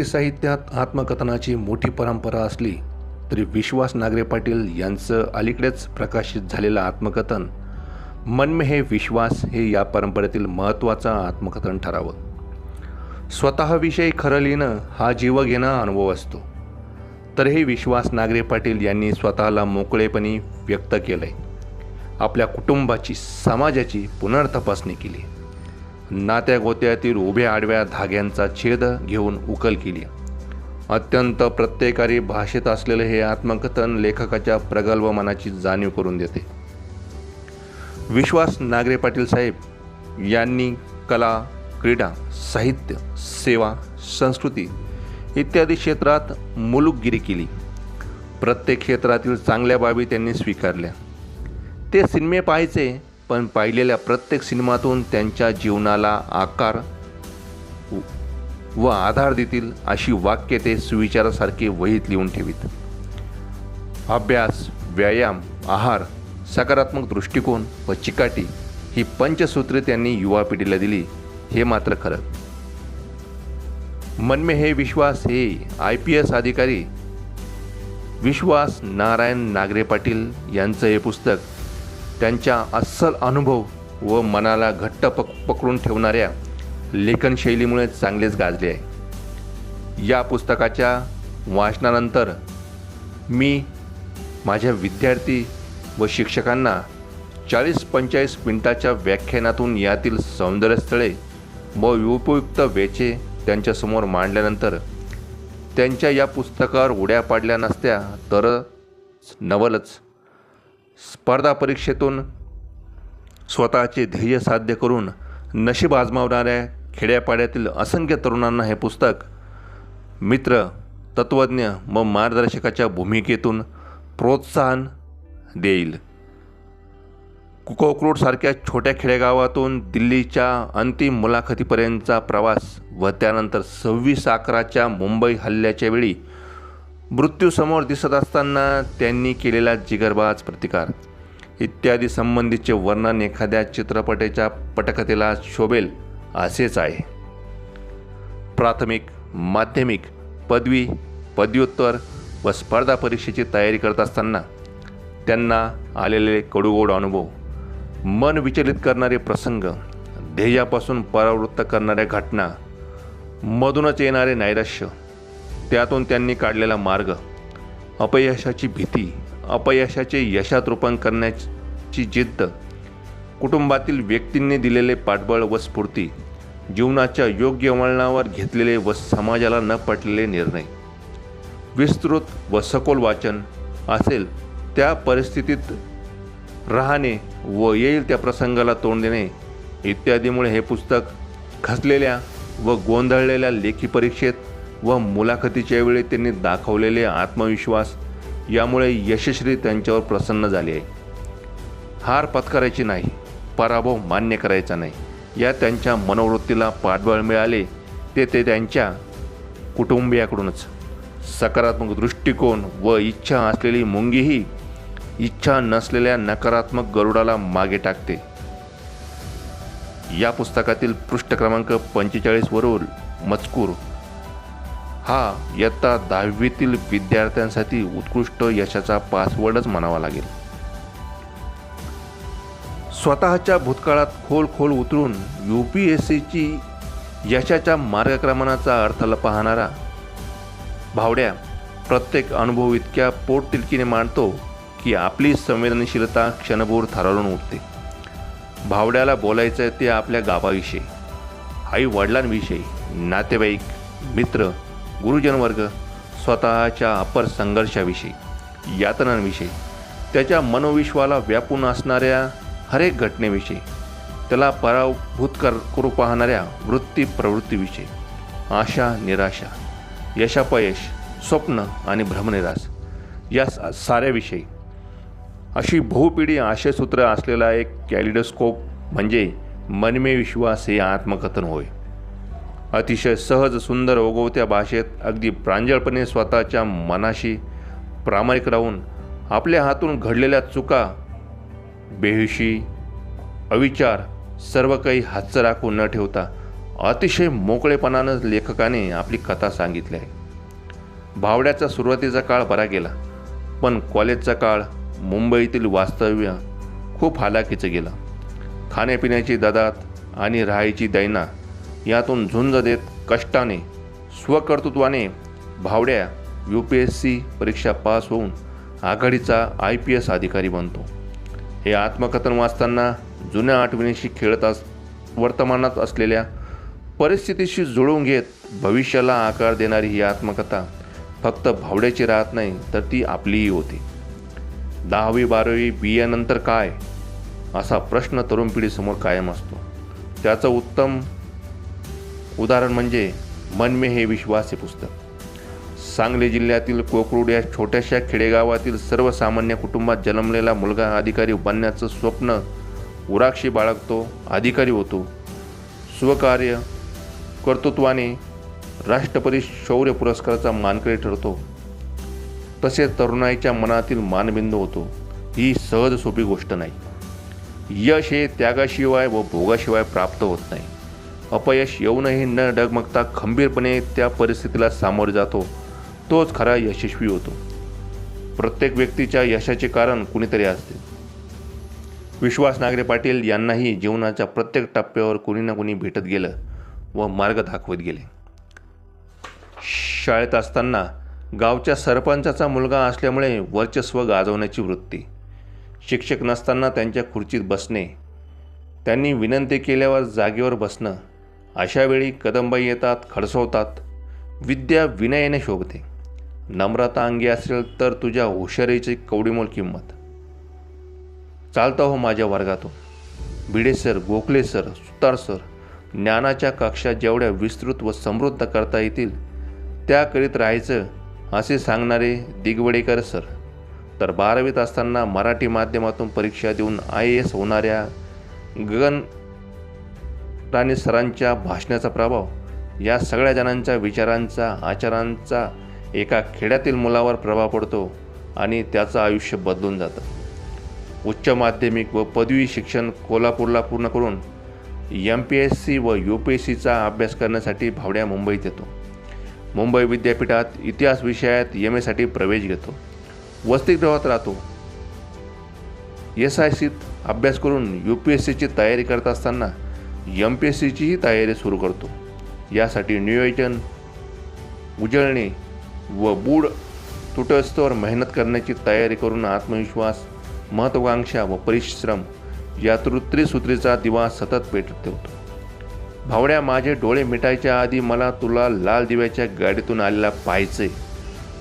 मराठी साहित्यात आत्मकथनाची मोठी परंपरा असली तरी विश्वास नागरे पाटील यांचं अलीकडेच प्रकाशित झालेलं आत्मकथन मन में हे विश्वास हे या परंपरेतील महत्त्वाचं आत्मकथन ठरावं. स्वतःविषयी खरं लिहिणं हा जीव घेणं अनुभव असतो. तरीही विश्वास नागरे पाटील यांनी स्वतःला मोकळेपणी व्यक्त केलं आहे आपल्या कुटुंबाची समाजाची पुनर्तपासणी केली. नात्या गोत्यातील उभ्या आडव्या धाग्यांचा छेद घेऊन उकल केली. अत्यंत प्रत्येकारी भाषेत असलेलं हे आत्मकथन लेखकाच्या प्रगल्भ मनाची जाणीव करून देते. विश्वास नागरे पाटील साहेब यांनी कला क्रीडा साहित्य सेवा संस्कृती इत्यादी क्षेत्रात मुलुकगिरी केली. प्रत्येक क्षेत्रातील चांगल्या बाबी त्यांनी स्वीकारल्या. ते सिनेमे पाहायचे पण पाहिलेल्या प्रत्येक सिनेमातून त्यांच्या जीवनाला आकार व आधार देतील अशी वाक्य ते सुविचारासारखे वहीत लिहून ठेवीत. अभ्यास व्यायाम आहार सकारात्मक दृष्टिकोन व चिकाटी ही पंचसूत्रे त्यांनी युवा पिढीला दिली हे मात्र खरं. मन में हे विश्वास हे आय पी एस अधिकारी विश्वास नारायण नागरे पाटील यांचं हे पुस्तक त्यांच्या अस्सल अनुभव व मनाला घट्ट पक पकडून ठेवणाऱ्या लेखनशैलीमुळे चांगलेच गाजले आहे. या पुस्तकाच्या वाचनानंतर मी माझ्या विद्यार्थी व शिक्षकांना चाळीस पंचेचाळीस मिनिटाच्या व्याख्यानातून यातील सौंदर्यस्थळे व उपयुक्त वेचे त्यांच्यासमोर मांडल्यानंतर त्यांच्या या पुस्तकावर उड्या पाडल्या नसत्या तर नवलच स्पर्धा परीक्षेतून स्वतःचे ध्येय साध्य करून नशीब आजमावणाऱ्या खेड्यापाड्यातील असंख्य तरुणांना हे पुस्तक मित्र तत्त्वज्ञ व मार्गदर्शकाच्या भूमिकेतून प्रोत्साहन देईल. कोकरूडसारख्या छोट्या खेडेगावातून दिल्लीच्या अंतिम मुलाखतीपर्यंतचा प्रवास व त्यानंतर सव्वीस अकराच्या मुंबई हल्ल्याच्या वेळी मृत्यूसमोर दिसत असताना त्यांनी केलेला जिगरबाज प्रतिकार. इत्यादी संबंधीचे वर्णन एखाद्या चित्रपटाच्या पटकथेला शोभेल असेच आहे. प्राथमिक माध्यमिक पदवी पदव्युत्तर व स्पर्धा परीक्षेची तयारी करत असताना त्यांना आलेले कडूगोड अनुभव मन विचलित करणारे प्रसंग ध्येयापासून परावृत्त करणाऱ्या घटना मधूनच येणारे नैराश्य त्यातून त्यांनी काढलेला मार्ग अपयशाची भीती अपयशाचे यशात रूपण करण्याची जिद्द कुटुंबातील व्यक्तींनी दिलेले पाठबळ व स्फूर्ती जीवनाच्या योग्य वळणावर घेतलेले व समाजाला न पटलेले निर्णय. विस्तृत व सखोल वाचन असेल त्या परिस्थितीत राहणे व येईल त्या प्रसंगाला तोंड देणे इत्यादीमुळे हे पुस्तक खचलेल्या व गोंधळलेल्या लेखी परीक्षेत व मुलाखतीच्या वेळी त्यांनी दाखवलेले आत्मविश्वास यामुळे यशस्वी त्यांच्यावर प्रसन्न झाले आहे. हार पत्करायची नाही पराभव मान्य करायचा नाही. या त्यांच्या मनोवृत्तीला पाठबळ मिळाले ते ते त्यांच्या कुटुंबियाकडूनच. सकारात्मक दृष्टिकोन व इच्छा असलेली मुंगीही इच्छा नसलेल्या नकारात्मक गरुडाला मागे टाकते. या पुस्तकातील पृष्ठ क्रमांक पंचेचाळीसवरून मजकूर हा इयत्ता दहावीतील विद्यार्थ्यांसाठी उत्कृष्ट यशाचा पासवर्डच म्हणावा लागेल. स्वतःच्या भूतकाळात खोल खोल उतरून यू पी एस सीची यशाच्या मार्गक्रमणाचा अर्थ पाहणारा भावड्या प्रत्येक अनुभव इतक्या पोटतिलकीने मांडतो की आपली संवेदनशीलता क्षणभूर थरारून उठते. भावड्याला बोलायचं आहे ते आपल्या गावाविषयी आई वडिलांविषयी नातेवाईक मित्र गुरुजनवर्ग स्वतःच्या अपर संघर्षाविषयी यातनांविषयी त्याच्या मनोविश्वाला व्यापून असणाऱ्या हरेक घटनेविषयी त्याला पराभूत कर करू पाहणाऱ्या वृत्ती प्रवृत्तीविषयी. आशा निराशा यशापयश स्वप्न आणि भ्रमनिरास या सा साऱ्याविषयी. अशी बहुपिढी आशयसूत्र असलेला एक कॅलिडोस्कोप म्हणजे मनमे विश्वास हे आत्मकथन होय. अतिशय सहज सुंदर ओघवत्या भाषेत अगदी प्रांजळपणे स्वतःच्या मनाशी प्रामाणिक राहून आपल्या हातून घडलेल्या चुका बेहिशी अविचार सर्व काही हातचं राखून न ठेवता अतिशय मोकळेपणानं लेखकाने आपली कथा सांगितली आहे. भावड्याचा सुरुवातीचा काळ बरा गेला पण कॉलेजचा काळ मुंबईतील वास्तव्य खूप हालाकीचं गेलं. खाण्यापिण्याची ददात आणि राहायची दैना यातून झुंज देत कष्टाने स्वकर्तृत्वाने Bhavdya U P S C परीक्षा पास होऊन आघाडीचा आय पी एस अधिकारी बनतो. हे आत्मकथन वाचताना जुन्या आठवणीशी खेळत अस वर्तमानात असलेल्या परिस्थितीशी जुळवून घेत भविष्याला आकार देणारी ही आत्मकथा फक्त भावड्याची राहत नाही तर ती आपलीही होती. दहावी बारावी बी एनंतर काय? असा प्रश्न तरुण पिढीसमोर कायम असतो. त्याचं उत्तम उदाहरण म्हणजे मनमे हे विश्वास हे पुस्तक. सांगली जिल्ह्यातील कोकरूड या छोट्याशा खेडेगावातील सर्वसामान्य कुटुंबात जन्मलेला मुलगा अधिकारी बनण्याचं स्वप्न उराक्षी बाळगतो अधिकारी होतो. स्वकार्य कर्तृत्वाने राष्ट्रपती शौर्य पुरस्काराचा मानकरी ठरतो. तसेच तरुणाईच्या मनातील मानबिंदू होतो. ही सहज सोपी गोष्ट नाही. यश हे त्यागाशिवाय व भोगाशिवाय प्राप्त होत नाही. अपयश येऊनही न डगमगता खंबीरपणे त्या परिस्थितीला सामोरे जातो. तोच खरा यशस्वी होतो. प्रत्येक व्यक्तीच्या यशाचे कारण कुणीतरी असते. विश्वास नागरे पाटील यांनाही जीवनाच्या प्रत्येक टप्प्यावर कुणी ना कुणी भेटत गेलं व मार्ग दाखवत गेले. शाळेत असताना गावच्या सरपंचाचा मुलगा असल्यामुळे वर्चस्व गाजवण्याची वृत्ती. शिक्षक नसताना त्यांच्या खुर्चीत बसणे. त्यांनी विनंती केल्यावर जागेवर बसणं. अशावेळी कदंबाई येतात खडसवतात. विद्या विनयाने शोभते. नम्रता अंगी असेल तर तुझ्या हुशारीची कवडीमोल किंमत. चालता हो माझ्या वर्गातून. Bhide sir Gokhale sir Sutar sir ज्ञानाच्या कक्षा जेवढ्या विस्तृत व समृद्ध करता येतील त्या करीत राहायचं असे सांगणारे दिगवडेकर सर. तर बारावीत असताना मराठी माध्यमातून परीक्षा देऊन आय ए एस होणाऱ्या गगन आणि सरांच्या भाषणाचा प्रभाव या सगळ्या जणांच्या विचारांचा आचारांचा एका खेड्यातील मुलावर प्रभाव पडतो आणि त्याचं आयुष्य बदलून जातं. उच्च माध्यमिक व पदवी शिक्षण कोल्हापूरला पूर्ण करून एम पी एस सी व यू पी एस सीचा अभ्यास करण्यासाठी भावड्या मुंबईत येतो. मुंबई विद्यापीठात इतिहास विषयात एम एसाठी प्रवेश घेतो. वसतिगृहात राहतो. एस आय सीत अभ्यास करून यू पी एस सीची तयारी करत असताना एम पी एस सीचीही तयारी सुरू करतो. यासाठी नियोजन उजळणे व बूड तुटस्तवर मेहनत करण्याची तयारी करून आत्मविश्वास महत्त्वाकांक्षा व परिश्रम या त्रिसूत्रीचा दिवा सतत पेटत ठेवतो. भावड्या माझे डोळे मिटायच्या आधी मला तुला लाल दिव्याच्या गाडीतून आलेला पाहायचे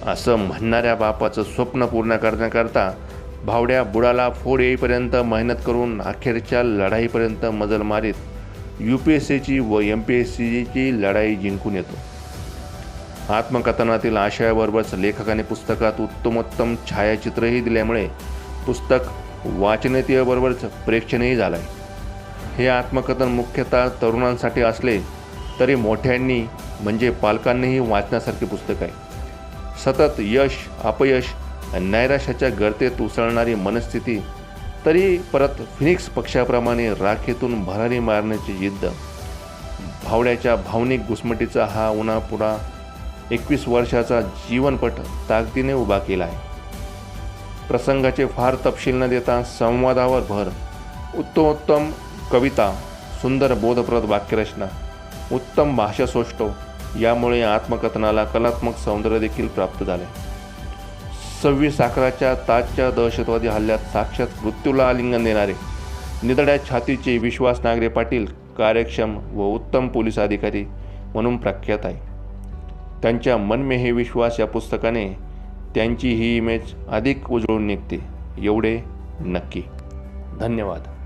असं म्हणणाऱ्या बापाचं स्वप्न पूर्ण करण्याकरता भावड्या बुडाला फोड येईपर्यंत मेहनत करून अखेरच्या लढाईपर्यंत मजल मारीत यू पी एस सीची व एम पी एस सीची लढाई जिंकून येतो. आत्मकथनातील आशयाबरोबरच लेखकाने पुस्तकात उत्तमोत्तम छायाचित्रही दिल्यामुळे पुस्तक वाचनीयतेबरोबरच प्रेक्षणीय झालं आहे हे आत्मकथन मुख्यतः तरुणांसाठी असले तरी मोठ्यांनी म्हणजे पालकांनीही वाचण्यासारखे पुस्तक आहे सतत यश अपयश नैराश्याच्या गर्तेत उसळणारी मनस्थिती तरी परत फिनिक्स पक्षाप्रमाणे राखेतून भरारी मारण्याची जिद्द. भावड्याच्या भावनिक घुसमटीचा हा उन्हापुरा एकवीस वर्षाचा जीवनपट ताकदीने उभा केला आहे प्रसंगाचे फार तपशील न देता संवादावर भर. उत्तमोत्तम कविता सुंदर बोधप्रद वाक्यरचना उत्तम भाषासोष्टो यामुळे आत्मकथनाला कलात्मक सौंदर्य देखील प्राप्त झाले सव्वीस अकराच्या ताजच्या दहशतवादी हल्ल्यात साक्षात मृत्यूला आलिंगन देणारे. निदड्या छातीचे विश्वास नागरे पाटील कार्यक्षम व उत्तम पोलीस अधिकारी म्हणून प्रख्यात आहे. त्यांच्या मन में हे विश्वास या पुस्तकाने त्यांची ही इमेज अधिक उजळून निघते. एवढे नक्की. धन्यवाद.